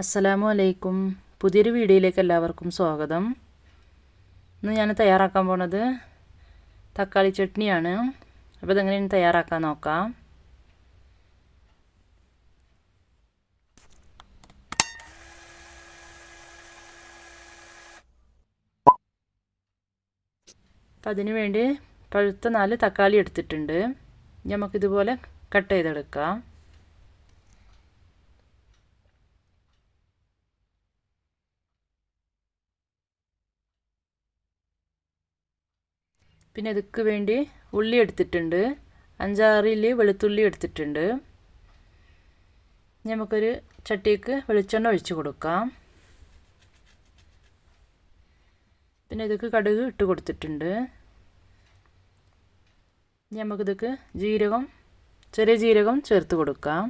അസ്സലാമു അലൈക്കും പുതിയൊരു വീഡിയോയിലേക്ക് എല്ലാവർക്കും സ്വാഗതം. ഇന്ന് ഞാൻ തയ്യാറാക്കാൻ പോണത് തക്കാളി ചട്നിയാണ്. അപ്പോൾ ഇതെങ്ങനെയാണ് തയ്യാറാക്കാൻ നോക്കാം. അപ്പം അതിന് വേണ്ടി പഴുത്ത നാല് തക്കാളി എടുത്തിട്ടുണ്ട്. നമുക്കിതുപോലെ കട്ട് ചെയ്തെടുക്കാം. പിന്നെ ഇതുക്ക് വേണ്ടി ഉള്ളി എടുത്തിട്ടുണ്ട്. അഞ്ചാറിൽ വെളുത്തുള്ളി എടുത്തിട്ടുണ്ട്. നമുക്കൊരു ചട്ടിക്ക് വെളിച്ചെണ്ണ ഒഴിച്ച് കൊടുക്കാം. പിന്നെ ഇതൊക്കെ കടുക് ഇട്ട് കൊടുത്തിട്ടുണ്ട്. നമുക്കിതൊക്കെ ജീരകം ചെറിയ ജീരകം ചേർത്ത് കൊടുക്കാം.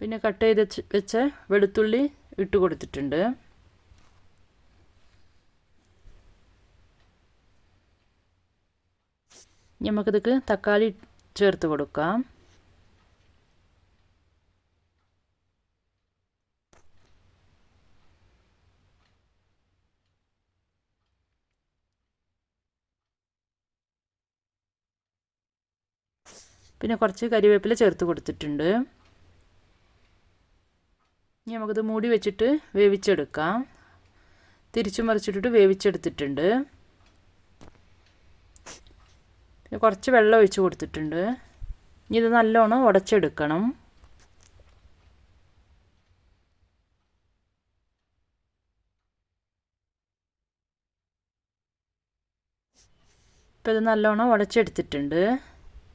പിന്നെ കട്ട് ചെയ്ത് വെച്ച വെളുത്തുള്ളി ഇട്ട് കൊടുത്തിട്ടുണ്ട്. നമുക്കിതൊക്കെ തക്കാളി ചേർത്ത് കൊടുക്കാം. പിന്നെ കുറച്ച് കരിവേപ്പില ചേർത്ത് കൊടുത്തിട്ടുണ്ട്. ഇനി നമുക്കിത് മൂടി വെച്ചിട്ട് വേവിച്ചെടുക്കാം. തിരിച്ചു മറിച്ചിട്ടിട്ട് വേവിച്ചെടുത്തിട്ടുണ്ട്. കുറച്ച് വെള്ളം ഒഴിച്ച് കൊടുത്തിട്ടുണ്ട്. ഇനി ഇത് നല്ലോണം ഉടച്ചെടുക്കണം. ഇപ്പോൾ ഇത് നല്ലോണം ഉടച്ചെടുത്തിട്ടുണ്ട്.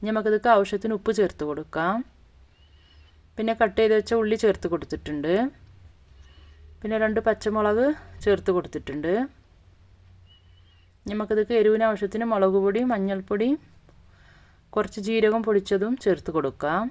ഇനി നമുക്കിതൊക്കെ ആവശ്യത്തിന് ഉപ്പ് ചേർത്ത് കൊടുക്കാം. പിന്നെ കട്ട് ചെയ്ത് വെച്ച ഉള്ളി ചേർത്ത് കൊടുത്തിട്ടുണ്ട്. പിന്നെ രണ്ട് പച്ചമുളക് ചേർത്ത് കൊടുത്തിട്ടുണ്ട്. നമുക്കിതൊക്കെ എരിവിന് ആവശ്യത്തിന് മുളക് പൊടി മഞ്ഞൾപ്പൊടി കുറച്ച് ജീരകം പൊടിച്ചതും ചേർത്ത് കൊടുക്കാം.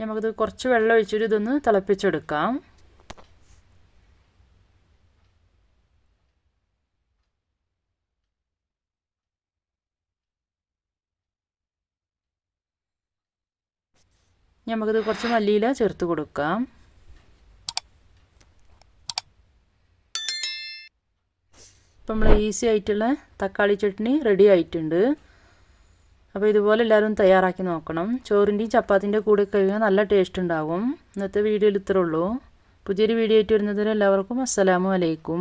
നമുക്കിത് കുറച്ച് വെള്ളം ഒഴിച്ചിട്ട് ഇതൊന്ന് തിളപ്പിച്ചെടുക്കാം. നമുക്കിത് കുറച്ച് മല്ലിയില ചേർത്ത് കൊടുക്കാം. ഇപ്പം നമ്മൾ ഈസി ആയിട്ടുള്ള തക്കാളി ചട്നി റെഡി ആയിട്ടുണ്ട്. അപ്പോൾ ഇതുപോലെ എല്ലാവരും തയ്യാറാക്കി നോക്കണം. ചോറിന്റെയും ചപ്പാത്തിന്റെ കൂടെ കഴിഞ്ഞാൽ നല്ല ടേസ്റ്റ് ഉണ്ടാകും. ഇന്നത്തെ വീഡിയോയിൽ ഇത്രേ ഉള്ളൂ. പുതിയൊരു വീഡിയോ ആയിട്ട് വരുന്നതിന് എല്ലാവർക്കും അസ്സലാമു അലൈക്കും.